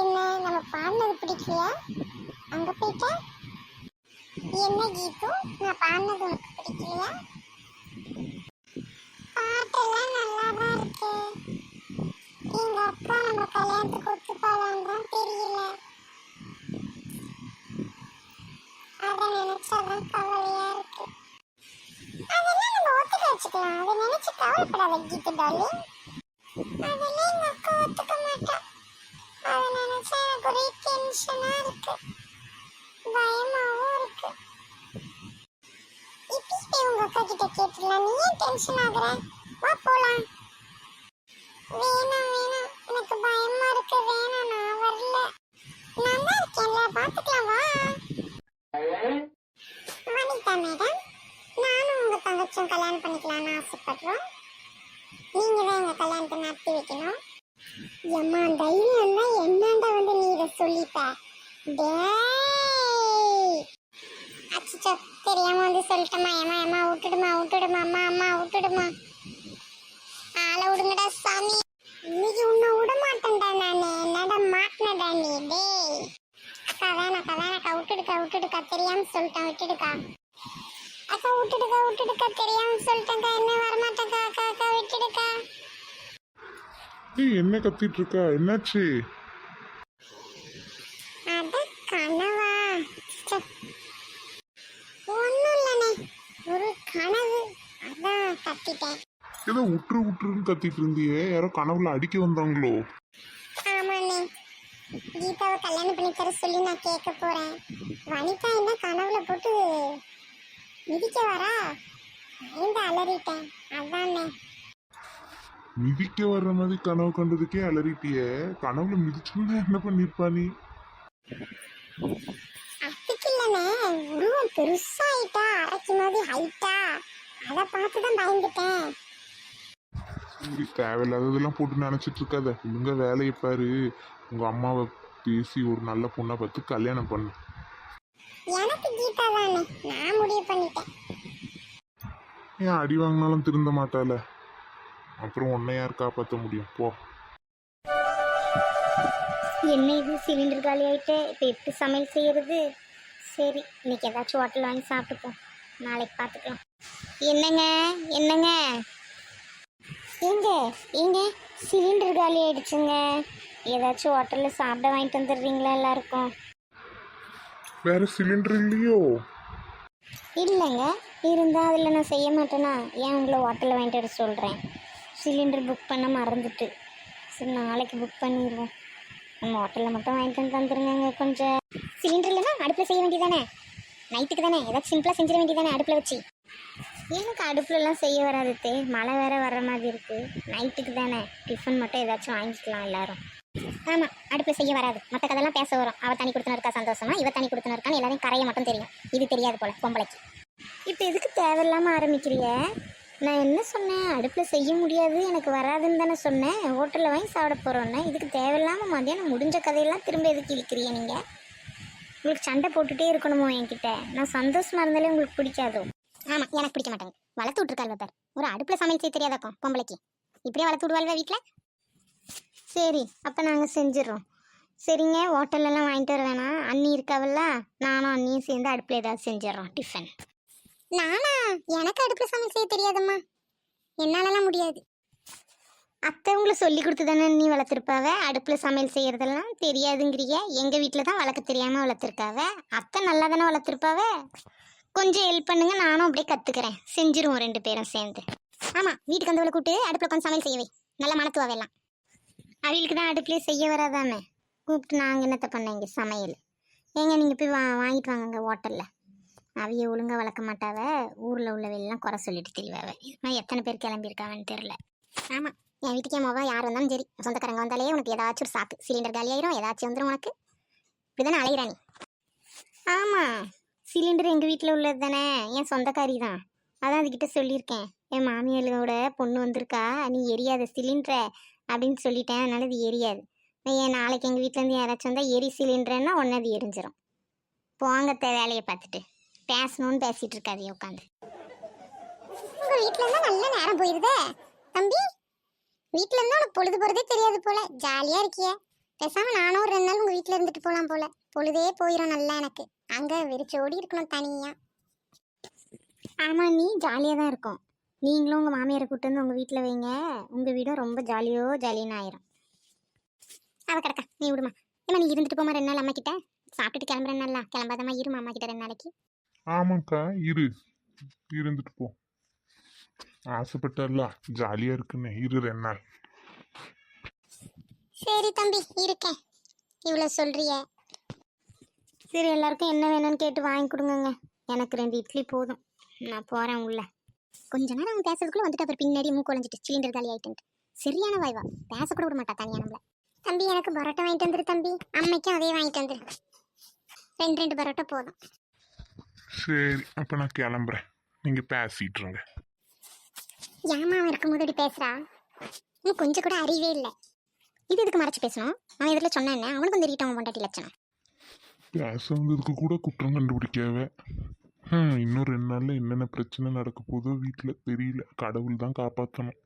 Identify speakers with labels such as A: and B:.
A: என்ன நம்ம பாடினது பிடிக்கலையா? அங்க போயிட்ட? என்ன கீது? நான் பாடினது உனக்கு பிடிக்கலையா? பாட்டெல்லாம் நல்லா தான் இருக்கு. எங்க அக்கா நம்ம கல்யாணத்துக்கு ஒத்துப்பாளான்னு தான் தெரியல. அதை நினைச்சாதான் கவலையா இருக்கு. அதெல்லாம் நம்ம ஒத்துக்க வச்சுக்கலாம். அதை நினைச்சு கவலைப்படாத கீது டாலி அதெல்லாம் எங்க அக்கா ஒத்துக்க அதை நினைச்சா எனக்கு ஒரே டென்ஷனா இருக்கு. பயமாவும் இருக்கு. இப்பயே உங்க அக்கா கிட்ட கேட்டுடலாம். நீ ஏன் டென்ஷன் ஆகுற? வா போலாம். வேணாம் வேணாம். எனக்கு பயமா இருக்கு. வேணாம் நான் வரல நான் தான் இருக்கேன்ல பாத்துக்கலாம் வா வனிதா மேடம் நானும் உங்க தங்கச்சியும் கல்யாணம் பண்ணிக்கலாம்னு ஆசைப்படுறோம் நீங்க தான் எங்க கல்யாணத்தை நடத்தி வைக்கணும் எம்மா தைரியம் தான் என்னண்டா வந்து நீ இதை சொல்லிட்ட? டேய்! தெரியாம வந்து சொல்லிட்டமா ஏமா ஏமா விட்டுடுமா விட்டுடுமா அம்மா அம்மா விட்டுடுமா. ஆளை விடுங்கடா சாமி. இன்னைக்கு உன்னை விட மாட்டேன்டா நானு. என்னடா மாட்டினடா நீ? டேய். அக்கா வேணாக்கா வேணாக்கா விட்டுடுக்கா விட்டுடுக்கா. தெரியாம சொல்லிட்டேன் விட்டுடுக்கா. அக்கா விட்டுடுக்கா விட்டுடுக்கா. தெரியாம சொல்லிட்டேன்க்கா என்ன வரமாட்டேக்கா அக்கா அக்கா விட்டுடுக்கா
B: ஏய் என்ன கத்திட்டு இருக்கா? என்னாச்சு? ஏதோ உற்று உற்றுன்னு கத்திட்டு இருந்தியே. யாரோ கனவுல அடிக்க வந்தாங்களோ?
A: ஆமாண்ணே. கீதாவை கல்யாணம் பண்ணி தர சொல்லி நான் கேட்க போறேன். வனிதா என்ன கனவுல போட்டு மிதிக்க வரா? பயந்து அலறிட்டேன். அதானே
B: மிதிக்க வர்ற மாதிரி கனவு கண்டதுக்கே அலறிட்டியே. கனவுல மிதிச்சுன்னா என்ன பண்ணிருப்பா நீ?
A: அதுக்கு இல்லைண்ணே உருவம் பெருசாயிட்டா அரைக்கு மாதிரி ஹைட்டா அதை பார்த்து தான் பயந்துட்டேன்.
B: சரி தேவையில்லாததெல்லாம் போட்டு நினைச்சிட்டு இருக்காத ஒழுங்கா வேலையை பாரு. உங்க அம்மாவை பேசி ஒரு நல்ல பொண்ணை பார்த்து கல்யாணம் பண்ணு.
A: எனக்கு கீதா தானே. நான் முடிவு பண்ணிட்டேன்.
B: ஏன் அடி வாங்கினாலும் திருந்த மாட்டால அப்புறம் உன்னை யார் காப்பாற்ற முடியும்? போ.
C: என்ன இது? சிலிண்டர் காலி ஆயிட்டு. இப்போ எப்படி சமையல் செய்யறது? சரி இன்னைக்கு ஏதாச்சும் ஹோட்டல் வாங்கி சாப்பிட்டுப்போம். நாளைக்கு பார்த்துக்கலாம் என்னங்க? என்னங்க? ஏங்க ஏங்க? சிலிண்டர் காலி ஆயிடுச்சுங்க. ஏதாச்சும் ஹோட்டலில் சாப்பிட வாங்கிட்டு வந்துடுறீங்களா எல்லாருக்கும்?
B: வேற சிலிண்டர் இல்லையோ?
C: இல்லைங்க. இருந்தால் அதில் நான் செய்ய மாட்டேனா? ஏன் உங்களை ஹோட்டலில் வாங்கிட்டு வர சொல்கிறேன் சிலிண்டர் புக் பண்ண மறந்துட்டு. சரி நாளைக்கு புக் பண்ணிடுவோம் நம்ம ஹோட்டலில் மட்டும் வாங்கிட்டு வந்து தந்துருங்க கொஞ்சம். சிலிண்டர் இல்லைன்னா அடுப்பில் செய்ய வேண்டியதானே நைட்டுக்கு தானே? ஏதாச்சும் சிம்பிளாக செஞ்சிட வேண்டியதானே அடுப்பில் வச்சு? எனக்கு அடுப்புலலாம் செய்ய வராது தே மழை வேற வர்ற மாதிரி இருக்குது நைட்டுக்கு தானே? டிஃபன் மட்டும் ஏதாச்சும் வாங்கிக்கலாம் எல்லாரும். ஆமாம் அடுப்பில் செய்ய வராது. மற்ற கதெல்லாம் பேச வரும். அவள் தண்ணி கொடுத்துன்னு இருக்கா சந்தோஷமா? இவ தண்ணி கொடுத்துன்னு இருக்கான்னு எல்லாரையும் கரையை மட்டும் தெரியும். இது தெரியாது போல பொம்பளைக்கு. இப்போ எதுக்கு தேவையில்லாமல் ஆரம்பிக்கிறிய? நான் என்ன சொன்னேன்? அடுப்பில் செய்ய முடியாது எனக்கு வராதுன்னு தானே சொன்னேன். ஹோட்டலில் வாங்கி சாப்பிட போகிறோன்னே இதுக்கு தேவையில்லாமல் மதியானம் முடிஞ்ச கதையெல்லாம் திரும்ப எதுக்கு இழுக்கிறீங்க நீங்கள் உங்களுக்கு சண்டை போட்டுகிட்டே இருக்கணுமோ என்கிட்ட? நான் சந்தோஷமாக இருந்தாலே உங்களுக்கு பிடிக்காதோ? ஆமாம் எனக்கு பிடிக்க மாட்டேங்க. வளர்த்து விட்ருக்காள் சார் ஒரு அடுப்பில் சமையல் செய்ய தெரியாதாக்கும் பொம்பளைக்கு? இப்படியே வளர்த்து விடுவாள்வா வீட்டில் சரி அப்போ நாங்கள் செஞ்சிடறோம். சரிங்க ஹோட்டல்லலாம் வாங்கிட்டு வர வேணாம். அண்ணி இருக்காவில்ல? நானும் அண்ணியும் சேர்ந்து அடுப்பில் ஏதாவது செஞ்சிடறோம். டிஃபன்.
A: நானா? எனக்கு அடுப்புல சமையல் செய்ய தெரியாதம்மா. என்னாலலாம் முடியாது.
C: அத்தை உங்களை சொல்லி கொடுத்து தானே நீ வளர்த்துருப்பாவ? அடுப்பில் சமையல் செய்கிறதெல்லாம் தெரியாதுங்கிறிய? எங்கள் வீட்டில் தான் வளர்க்க தெரியாமல் வளர்த்துருக்காவ? அத்தை நல்லா தானே வளர்த்துருப்பாவ? கொஞ்சம் ஹெல்ப் பண்ணுங்க நானும் அப்படியே கற்றுக்கிறேன் செஞ்சிருவோம் ரெண்டு பேரும் சேர்ந்து. ஆமாம் வீட்டுக்கு வந்தவளை கூப்பிட்டு அடுப்பில் கொஞ்சம் சமையல் செய்யவே. நல்லா மணத்துவாவெல்லாம் அவளுக்கு தான் அடுப்புலேயே செய்ய வராதானே கூப்பிட்டு நாங்கள் என்னத்தை பண்ணேங்க இங்கே சமையல்? ஏங்க நீங்கள் போய் வா வாங்கிட்டு வாங்கங்க ஹோட்டலில். அவிய ஒழுங்காக வளர்க்க மாட்டாவ. ஊரில் உள்ளவையெல்லாம் குறை சொல்லிட்டு தெரியவாவ ஆனால் எத்தனை பேர் கிளம்பியிருக்காவன்னு தெரில ஆமாம் என் வீட்டுக்கே மோவா யார் வந்தாலும் சரி. சொந்தக்காரங்க வந்தாலே உனக்கு ஏதாச்சும் ஒரு சாக்கு. சிலிண்டர் காலியாயிரும் ஏதாச்சும் வந்துடும் உனக்கு. இப்படிதானே அலைகிறானி ஆமாம் சிலிண்டர் எங்கள் வீட்டில் உள்ளது தானே. என் சொந்தக்காரி தான். அதான் அதுக்கிட்ட சொல்லியிருக்கேன். என் மாமியாரோட பொண்ணு வந்திருக்கா. நீ எரியாத சிலிண்டரை அப்படின்னு சொல்லிட்டேன். அதனால அது எரியாது. ஏன் நாளைக்கு எங்கள் வீட்டிலேருந்து யாராச்சும் வந்தால் எரி சிலிண்டர்னா ஒன்று அது எரிஞ்சிடும் போங்கத்த வேலையை பார்த்துட்டு. பேசணும்னு பேசிட்டு இருக்காதே உட்காந்து
A: உங்க வீட்ல இருந்தா நல்ல நேரம் போயிருதே. தம்பி வீட்ல இருந்தா உனக்கு பொழுது போறதே தெரியாது போல. ஜாலியா இருக்கிய. பேசாம நானும் ஒரு ரெண்டு நாள் உங்க வீட்ல இருந்துட்டு போலாம் போல. பொழுதே போயிடும் நல்லா எனக்கு. அங்க வெறிச்சோடி இருக்கணும் தனியா.
C: ஆமா நீ ஜாலியா தான் இருக்கும். நீங்களும் உங்க மாமியாரை கூட்டு வந்து உங்க வீட்டுல வைங்க. உங்க வீடும் ரொம்ப ஜாலியோ ஜாலின்னு ஆயிரும். அவ கிடக்கா. நீ விடுமா. ஏமா நீ இருந்துட்டு போமா ரெண்டு நாள் அம்மா கிட்ட சாப்பிட்டுட்டு கிளம்புறேன் நல்லா கிளம்பாதம்மா இருமா அம்மா கிட்ட ரெண்டு நாளைக்கு.
B: ஆமாக்கா இரு. இருந்துட்டு போ. ஆசைப்பட்டல ஜாலியா இருக்குன்னு. இரு ரெண்டு நாள்.
A: சரி தம்பி இருக்கேன். இவ்வளோ சொல்றிய.
C: சரி எல்லாருக்கும் என்ன வேணும்னு கேட்டு வாங்கி கொடுங்கங்க. எனக்கு ரெண்டு இட்லி போதும். நான் போகிறேன் உள்ள. கொஞ்ச நேரம் அவங்க பேசுறதுக்குள்ள வந்துட்டு அப்புறம் பின்னாடி மூக்கு குழஞ்சிட்டு சிலிண்டர் காலி ஆயிட்டு சரியான வாய்வா. பேசக்கூட விட மாட்டா தனியா நம்மள.
A: தம்பி எனக்கு பரோட்டா வாங்கிட்டு வந்துரு தம்பி. அம்மைக்கும் அதே வாங்கிட்டு வந்துரு. ரெண்டு ரெண்டு பரோட்டா போதும்.
B: சரி அப்ப நான் கிளம்புறேன். நீங்க பேசிட்டு இருங்க.
A: ஏமா அவன் இருக்கும்போது இப்படி பேசுறா? இன்னும் கொஞ்சம் கூட அறிவே இல்லை.
C: இது எதுக்கு மறைச்சு பேசணும்? அவன் எதில் சொன்னா என்ன? அவனுக்கும் தெரியட்டும் அவன் பொண்டாட்டி லட்சணம்.
B: பேச வந்ததுக்கு கூட குற்றம் கண்டுபிடிக்கவே ஹம், இன்னும் ரெண்டு நாள்ல என்னென்ன பிரச்சனை நடக்க போதோ வீட்டில் தெரியல. கடவுள் தான் காப்பாற்றணும்